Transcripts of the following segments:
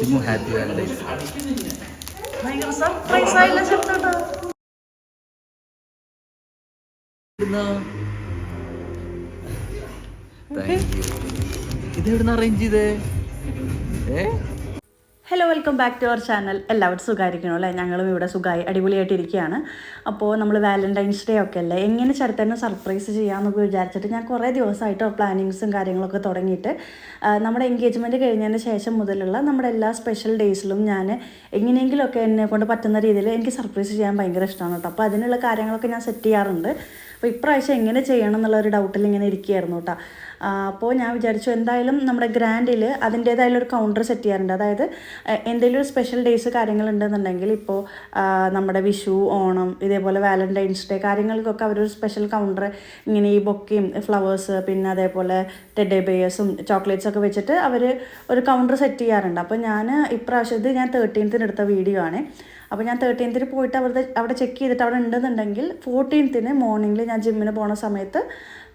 ചിമു happy Valentine's ഭയങ്കര surprise ആയില്ല ചേർത്തോട്ടാ താങ്ക് യു ഇത് എവിടുന്ന് അറേഞ്ച് ചെയ്തേ? ഏ? Hello welcome back to our channel എല്ലാവരും സുഖമായിരിക്കണം അല്ലേ? ഞങ്ങളും ഇവിടെ സുഖമായി അടിപൊളിയായിട്ട് ഇരിക്കുകയാണ് അപ്പോൾ നമ്മൾ വാലന്റൈൻസ് ഡേ ഒക്കെ അല്ലേ? എങ്ങനെ ചേർത്തേനെ സർപ്രൈസ് ചെയ്യാമെന്നൊക്കെ വിചാരിച്ചിട്ട് ഞാൻ കുറേ ദിവസമായിട്ട് പ്ലാനിങ്സും കാര്യങ്ങളൊക്കെ തുടങ്ങിയിട്ട് നമ്മുടെ എൻഗേജ്മെന്റ് കഴിഞ്ഞതിന് ശേഷം മുതലുള്ള നമ്മുടെ എല്ലാ സ്പെഷ്യൽ ഡേയ്സിലും ഞാൻ എങ്ങനെയെങ്കിലുമൊക്കെ എന്നെ കൊണ്ട് പറ്റുന്ന രീതിയിൽ എനിക്ക് സർപ്രൈസ് ചെയ്യാൻ ഭയങ്കര ഇഷ്ടമാണ് കേട്ടോ. അപ്പോൾ അതിനുള്ള കാര്യങ്ങളൊക്കെ ഞാൻ സെറ്റ് ചെയ്യാറുണ്ട്. അപ്പോൾ ഇപ്രാവശ്യം എങ്ങനെ ചെയ്യണം എന്നുള്ള ഒരു ഡൗട്ടിൽ ഇങ്ങനെ ഇരിക്കുകയായിരുന്നു കേട്ടോ. അപ്പോൾ ഞാൻ വിചാരിച്ചു എന്തായാലും നമ്മുടെ ഗ്രാൻഡിൽ അതിന്റേതായാലൊരു ഒരു കൗണ്ടർ സെറ്റ് ചെയ്യാറുണ്ട്. അതായത് എന്തെങ്കിലും ഒരു സ്പെഷ്യൽ ഡേയ്സ് കാര്യങ്ങളുണ്ടെന്നുണ്ടെങ്കിൽ ഇപ്പോൾ നമ്മുടെ വിഷു ഓണം ഇതേപോലെ വാലന്റൈൻസ് ഡേ കാര്യങ്ങൾക്കൊക്കെ അവരൊരു സ്പെഷ്യൽ കൗണ്ടർ ഇങ്ങനെ ഈ ബൊക്കയും ഫ്ലവേഴ്സ് പിന്നെ അതേപോലെ ടെഡേ ബേയേഴ്സും ചോക്ലേറ്റ്സ് ഒക്കെ വെച്ചിട്ട് അവർ ഒരു കൗണ്ടർ സെറ്റ് ചെയ്യാറുണ്ട്. അപ്പോൾ ഞാൻ ഇപ്രാവശ്യം ഇത് ഞാൻ തേർട്ടീൻത്തിന് എടുത്ത വീഡിയോ ആണ്. അപ്പോൾ ഞാൻ തേർട്ടീൻത്തിന് പോയിട്ട് അവിടെ അവിടെ ചെക്ക് ചെയ്തിട്ട് അവിടെ ഉണ്ടെന്നുണ്ടെങ്കിൽ ഫോർട്ടീൻത്തിന് മോർണിംഗിൽ ഞാൻ ജിമ്മിന് പോണ സമയത്ത്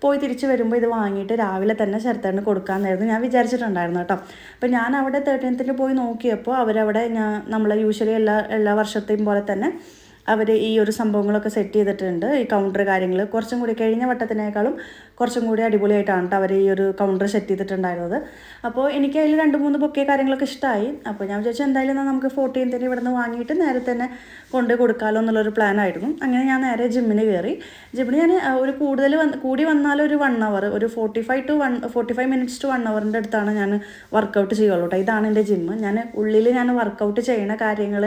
പോയി തിരിച്ച് വരുമ്പോൾ ഇത് വാങ്ങിയിട്ട് രാവിലെ തന്നെ ശരത്തേണ് കൊടുക്കാമെന്നായിരുന്നു ഞാൻ വിചാരിച്ചിട്ടുണ്ടായിരുന്നു കേട്ടോ. അപ്പോൾ ഞാൻ അവിടെ തേർട്ടീൻത്തിന് പോയി നോക്കിയപ്പോൾ അവരവിടെ ഞാൻ നമ്മളെ യൂഷ്വലി എല്ലാ എല്ലാ വർഷത്തെയും പോലെ തന്നെ അവർ ഈ ഒരു സംഭവങ്ങളൊക്കെ സെറ്റ് ചെയ്തിട്ടുണ്ട് ഈ കൗണ്ടർ കാര്യങ്ങൾ കുറച്ചും കൂടി കഴിഞ്ഞ വട്ടത്തിനേക്കാളും കുറച്ചും കൂടി അടിപൊളിയായിട്ടാണ് അവർ ഈ ഒരു കൗണ്ടർ സെറ്റ് ചെയ്തിട്ടുണ്ടായിരുന്നത്. അപ്പോൾ എനിക്ക് അതിൽ രണ്ട് മൂന്ന് ബൊക്കെ കാര്യങ്ങളൊക്കെ ഇഷ്ടമായി അപ്പോൾ ഞാൻ വിചാരിച്ചു എന്തായാലും എന്നാൽ നമുക്ക് ഫോർട്ടീൻത്തിന് ഇവിടെ നിന്ന് വാങ്ങിയിട്ട് നേരെ തന്നെ കൊണ്ട് കൊടുക്കാമല്ലോ എന്നുള്ളൊരു പ്ലാൻ ആയിരുന്നു. അങ്ങനെ ഞാൻ നേരെ ജിമ്മിന് കയറി ജിമ്മിന് ഞാൻ ഒരു കൂടുതൽ വന്ന് കൂടി വന്നാൽ ഒരു വൺ അവർ ഒരു forty five to one forty five minutes to one അവറിന്റെ അടുത്താണ് ഞാൻ വർക്കൗട്ട് ചെയ്യുള്ളൂ കേട്ടോ ഇതാണ് എന്റെ ജിമ്മ് ഞാൻ ഉള്ളിൽ ഞാൻ വർക്കൗട്ട് ചെയ്യുന്ന കാര്യങ്ങൾ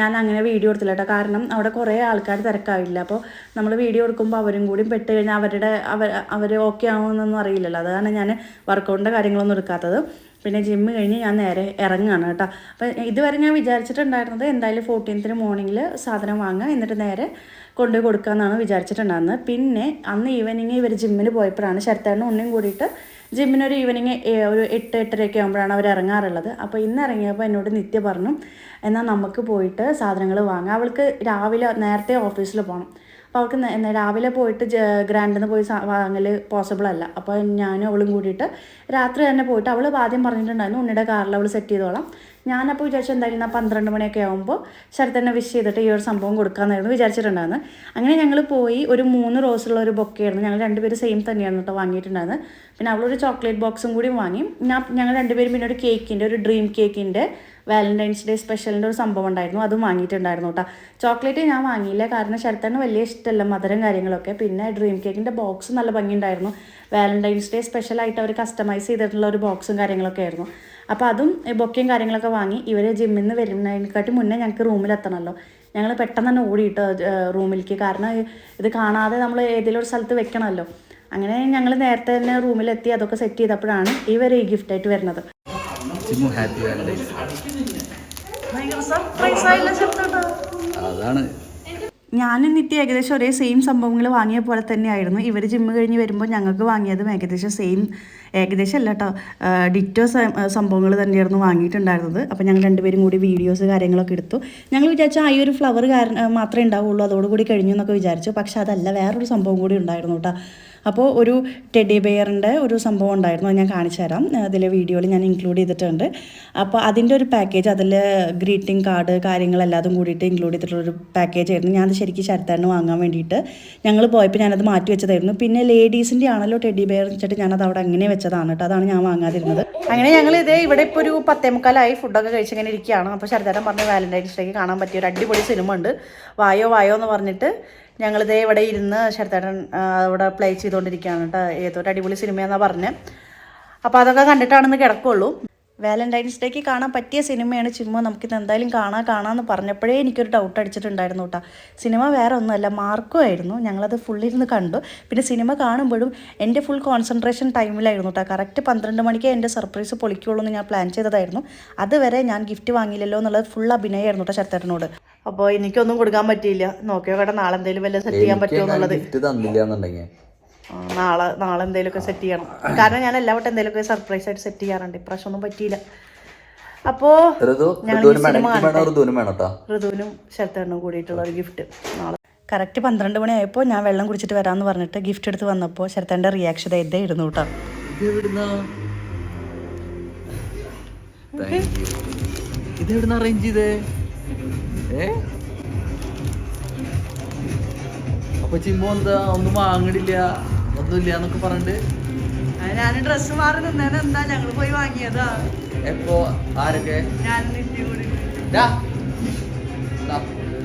ഞാൻ അങ്ങനെ വീഡിയോ എടുത്തില്ല കേട്ടോ കാരണം അവിടെ കുറേ ആൾക്കാർ തിരക്കാവില്ല. അപ്പോൾ നമ്മൾ വീഡിയോ എടുക്കുമ്പോൾ അവരും കൂടി പെട്ട് കഴിഞ്ഞാൽ അവരുടെ അവർ അവർ ഓക്കെ ആവുമെന്നൊന്നും അറിയില്ലല്ലോ. അതാണ് ഞാൻ വർക്കൗട്ടിന്റെ കാര്യങ്ങളൊന്നും എടുക്കാത്തത്. പിന്നെ ജിമ്മ് കഴിഞ്ഞ് ഞാൻ നേരെ ഇറങ്ങുകയാണ് കേട്ടോ അപ്പം ഇതുവരെ ഞാൻ വിചാരിച്ചിട്ടുണ്ടായിരുന്നത് എന്തായാലും ഫോർട്ടീൻത്തിന് മോർണിംഗിൽ സാധനം വാങ്ങുക എന്നിട്ട് നേരെ കൊണ്ടുപോയി കൊടുക്കാമെന്നാണ് വിചാരിച്ചിട്ടുണ്ടായിരുന്നത്. പിന്നെ അന്ന് ഈവനിങ് ഇവർ ജിമ്മിന് പോയപ്പോഴാണ് ശരത്തേണ്ണ ഉണ്ണിയും കൂടിയിട്ട് ജിമ്മിനൊരു ഈവനിങ് ഒരു എട്ട് എട്ടരയൊക്കെ ആകുമ്പോഴാണ് അവർ ഇറങ്ങാറുള്ളത്. അപ്പോൾ ഇന്ന് ഇറങ്ങിയപ്പോൾ എന്നോട് നിത്യ പറഞ്ഞു എന്നാൽ നമുക്ക് പോയിട്ട് സാധനങ്ങൾ വാങ്ങാം. അവൾക്ക് രാവിലെ നേരത്തെ ഓഫീസിൽ പോകണം അപ്പോൾ അവൾക്ക് രാവിലെ പോയിട്ട് ഗ്രാൻഡിൽ നിന്ന് പോയി വാങ്ങൽ പോസിബിൾ അല്ല. അപ്പോൾ ഞാനും അവളും കൂടിയിട്ട് രാത്രി തന്നെ പോയിട്ട് അവൾ ആദ്യം പറഞ്ഞിട്ടുണ്ടായിരുന്നു ഉണ്ണിയുടെ കാറിൽ അവൾ സെറ്റ് ചെയ്തോളാം. ഞാനപ്പോൾ വിചാരിച്ചു എന്തായാലും എന്നാൽ പന്ത്രണ്ട് മണിയൊക്കെ ആകുമ്പോൾ ശരത്തന്നെ വിഷ് ചെയ്തിട്ട് ഈ ഒരു സംഭവം കൊടുക്കാമെന്നായിരുന്നു വിചാരിച്ചിട്ടുണ്ടായിരുന്നു. അങ്ങനെ ഞങ്ങൾ പോയി ഒരു മൂന്ന് റോസുള്ള ഒരു ബൊക്കെയായിരുന്നു. ഞങ്ങൾ രണ്ടുപേരും സെയിം തന്നെയാണ് കേട്ടോ വാങ്ങിയിട്ടുണ്ടായിരുന്നത് പിന്നെ അവളൊരു ചോക്ലേറ്റ് ബോക്സും കൂടി വാങ്ങി. ഞാൻ ഞങ്ങൾ രണ്ടുപേരും പിന്നെ ഒരു കേക്കിന്റെ ഒരു ഡ്രീം കേക്കിന്റെ വാലന്റൈൻസ് ഡേ സ്പെഷ്യലിന്റെ ഒരു സംഭവം ഉണ്ടായിരുന്നു. അതും വാങ്ങിയിട്ടുണ്ടായിരുന്നു കേട്ടോ ചോക്ലേറ്റ് ഞാൻ വാങ്ങിയില്ല. കാരണം ശരത്തന് വലിയ ഇഷ്ടമല്ല മധുരം കാര്യങ്ങളൊക്കെ. പിന്നെ ഡ്രീം കേക്കിന്റെ ബോക്സ് നല്ല ഭംഗിയുണ്ടായിരുന്നു. വാലന്റൈൻസ് ഡേ സ്പെഷ്യലായിട്ട് അവർ കസ്റ്റമൈസ് ചെയ്തിട്ടുള്ള ഒരു ബോക്സും കാര്യങ്ങളൊക്കെ ആയിരുന്നു. അപ്പോൾ അതും ബൊക്കയും കാര്യങ്ങളൊക്കെ വാങ്ങി ഇവർ ജിമ്മിൽ നിന്ന് വരുന്നതിനെക്കാട്ടി മുന്നേ ഞങ്ങൾക്ക് റൂമിലെത്തണമല്ലോ ഞങ്ങൾ പെട്ടെന്ന് തന്നെ ഓടിയിട്ട് റൂമിലേക്ക് കാരണം ഇത് കാണാതെ നമ്മൾ ഏതെങ്കിലും ഒരു സ്ഥലത്ത് വെക്കണമല്ലോ അങ്ങനെ ഞങ്ങൾ നേരത്തെ തന്നെ റൂമിലെത്തി അതൊക്കെ സെറ്റ് ചെയ്തപ്പോഴാണ് ഇവർ ഈ ഗിഫ്റ്റ് ആയിട്ട് വരുന്നത്. അതാണ് ഞാനും നിത്യ ഏകദേശം ഒരേ സെയിം സംഭവങ്ങൾ വാങ്ങിയ പോലെ തന്നെയായിരുന്നു. ഇവർ ജിമ്മ് കഴിഞ്ഞ് വരുമ്പോൾ ഞങ്ങൾക്ക് വാങ്ങിയതും ഏകദേശം സെയിം ഏകദേശം അല്ല കേട്ടോ ഡിറ്റോ സംഭവങ്ങൾ തന്നെയായിരുന്നു വാങ്ങിയിട്ടുണ്ടായിരുന്നത്. അപ്പോൾ ഞങ്ങൾ രണ്ടുപേരും കൂടി വീഡിയോസ് കാര്യങ്ങളൊക്കെ എടുത്തു. ഞങ്ങൾ വിചാരിച്ചു ആ ഈ ഒരു ഫ്ലവർ കാരണം മാത്രമേ ഉണ്ടാവുള്ളൂ. അതോടുകൂടി കഴിഞ്ഞു എന്നൊക്കെ വിചാരിച്ചു. പക്ഷേ അതല്ല വേറൊരു സംഭവം കൂടി ഉണ്ടായിരുന്നു കേട്ടോ അപ്പോൾ ഒരു ടെഡി ബെയറിന്റെ ഒരു സംഭവം ഉണ്ടായിരുന്നു. അത് ഞാൻ കാണിച്ചു തരാം. അതിലെ വീഡിയോയിൽ ഞാൻ ഇൻക്ലൂഡ് ചെയ്തിട്ടുണ്ട്. അപ്പോൾ അതിന്റെ ഒരു പാക്കേജ് അതിൽ ഗ്രീറ്റിംഗ് കാർഡ് കാര്യങ്ങളെല്ലാതും കൂടിയിട്ട് ഇൻക്ലൂഡ് ചെയ്തിട്ടുള്ളൊരു പാക്കേജ് ആയിരുന്നു. ഞാനത് ശരിക്കും ശരത്താണ്ട് വാങ്ങാൻ വേണ്ടിയിട്ട് ഞങ്ങൾ പോയപ്പോൾ ഞാനത് മാറ്റി വെച്ചതായിരുന്നു. പിന്നെ ലേഡീസിന്റെ ആണല്ലോ ടെഡി ബെയർ വെച്ചിട്ട് ഞാനത് അവിടെ അങ്ങനെ വെച്ചതാണ് കേട്ടോ. അതാണ് ഞാൻ വാങ്ങാതിരുന്നത്. അങ്ങനെ ഞങ്ങൾ ഇത് ഇവിടെ ഇപ്പോൾ ഒരു പത്തേ മുക്കാലായി ഫുഡൊക്കെ കഴിച്ചിങ്ങനെ ഇരിക്കുകയാണ്. അപ്പോൾ ശരത്തേട്ടൻ പറഞ്ഞ വാലന്റൈൻസ് ഡേക്ക് കാണാൻ പറ്റിയ ഒരു അടിപൊളി സിനിമ ഉണ്ട്. വായോ വായോ എന്ന് പറഞ്ഞിട്ട് ഞങ്ങളിതേ ഇവിടെ ഇരുന്ന് ശരത്തേട്ടൻ ആ, അവിടെ പ്ലേ ചെയ്തുകൊണ്ടിരിക്കുകയാണ് കേട്ടോ. ഏതൊരു അടിപൊളി സിനിമയെന്നാണ് പറഞ്ഞത് അപ്പോൾ അതൊക്കെ കണ്ടിട്ടാണെന്ന് കിടക്കുള്ളൂ. വാലന്റൈൻസ് ഡേക്ക് കാണാൻ പറ്റിയ സിനിമയാണ് ചിമ്മ. നമുക്കിത് എന്തായാലും കാണാൻ കാണാമെന്ന് പറഞ്ഞപ്പോഴേ എനിക്കൊരു ഡൗട്ട് അടിച്ചിട്ടുണ്ടായിരുന്നു കേട്ടോ. സിനിമ വേറെ ഒന്നുമല്ല മാർക്കും ആയിരുന്നു. ഞങ്ങളത് ഫുള്ളിരുന്ന് കണ്ടു. പിന്നെ സിനിമ കാണുമ്പോഴും എന്റെ ഫുൾ കോൺസെൻട്രേഷൻ ടൈമിലായിരുന്നു കേട്ടോ. കറക്റ്റ് പന്ത്രണ്ട് മണിക്ക് എന്റെ സർപ്രൈസ് പൊളിക്കുള്ളൂ എന്ന് ഞാൻ പ്ലാൻ ചെയ്തതായിരുന്നു. അതുവരെ ഞാൻ ഗിഫ്റ്റ് വാങ്ങിയില്ലല്ലോ എന്നുള്ളത് ഫുൾ അഭിനയമായിരുന്നു കേട്ടോ ശരത്തേട്ടനോട് അപ്പോൾ എനിക്കൊന്നും കൊടുക്കാൻ പറ്റിയില്ല. നോക്കിയോ കേട്ടോ നാളെ എന്തെങ്കിലും വല്ല സെറ്റ് ചെയ്യാൻ പറ്റുമോ എന്നുള്ളത്. നാളെ നാളെ എന്തെങ്കിലുമൊക്കെ സെറ്റ് ചെയ്യണം. കാരണം ഞാൻ എല്ലാ വട്ടം എന്തെങ്കിലുമൊക്കെ സർപ്രൈസ് ആയിട്ട് സെറ്റ് ചെയ്യാറുണ്ട്. ഇപ്രാവശ്യം ഒന്നും പറ്റിയില്ല. അപ്പോ ഋതു ഋതുവിനും ശരത്തേണ്ണും കൂടിയിട്ടുള്ള ഒരു ഗിഫ്റ്റ് നാളെ. കറക്റ്റ് പന്ത്രണ്ട് മണിയായപ്പോ ഞാൻ വെള്ളം കുടിച്ചിട്ട് വരാന്ന് പറഞ്ഞിട്ട് ഗിഫ്റ്റ് എടുത്ത് വന്നപ്പോൾ ശരത്തേന്റെ റിയാക്ഷൻ ഇതേ ഇരുന്നു കേട്ടോ ഇത് എവിടുന്നാ താങ്ക് അറേഞ്ച് ചെയ്തേ? അപ്പൊ ചിമ്പോ എന്താ? ഒന്നും വാങ്ങണില്ല. ഒന്നുമില്ല എന്നൊക്കെ പറഞ്ഞിട്ട്. ഞാൻ ഡ്രസ്സ് മാറി നിന്നേനെ എന്താ ഞങ്ങൾ പോയി വാങ്ങിയതാ? എപ്പോ? ആരൊക്കെ? ഞാൻ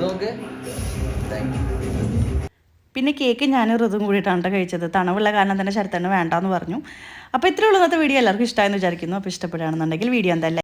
നോക്ക്. താങ്ക് യു പിന്നെ കേക്ക് ഞാൻ ഋതും കൂടിയിട്ടാണ് ട്ടോ കഴിച്ചത്. തണവുള്ള കാരണം തന്നെ ശരത്തന്നെ വേണ്ടാന്ന് പറഞ്ഞു. അപ്പോൾ ഇത്രയുള്ള ഇന്നത്തെ വീഡിയോ. എല്ലാവർക്കും ഇഷ്ടമായെന്ന് വിചാരിക്കുന്നു. അപ്പോൾ ഇഷ്ടപ്പെടുകയാണെന്നുണ്ടെങ്കിൽ വീഡിയോ എന്തായാലും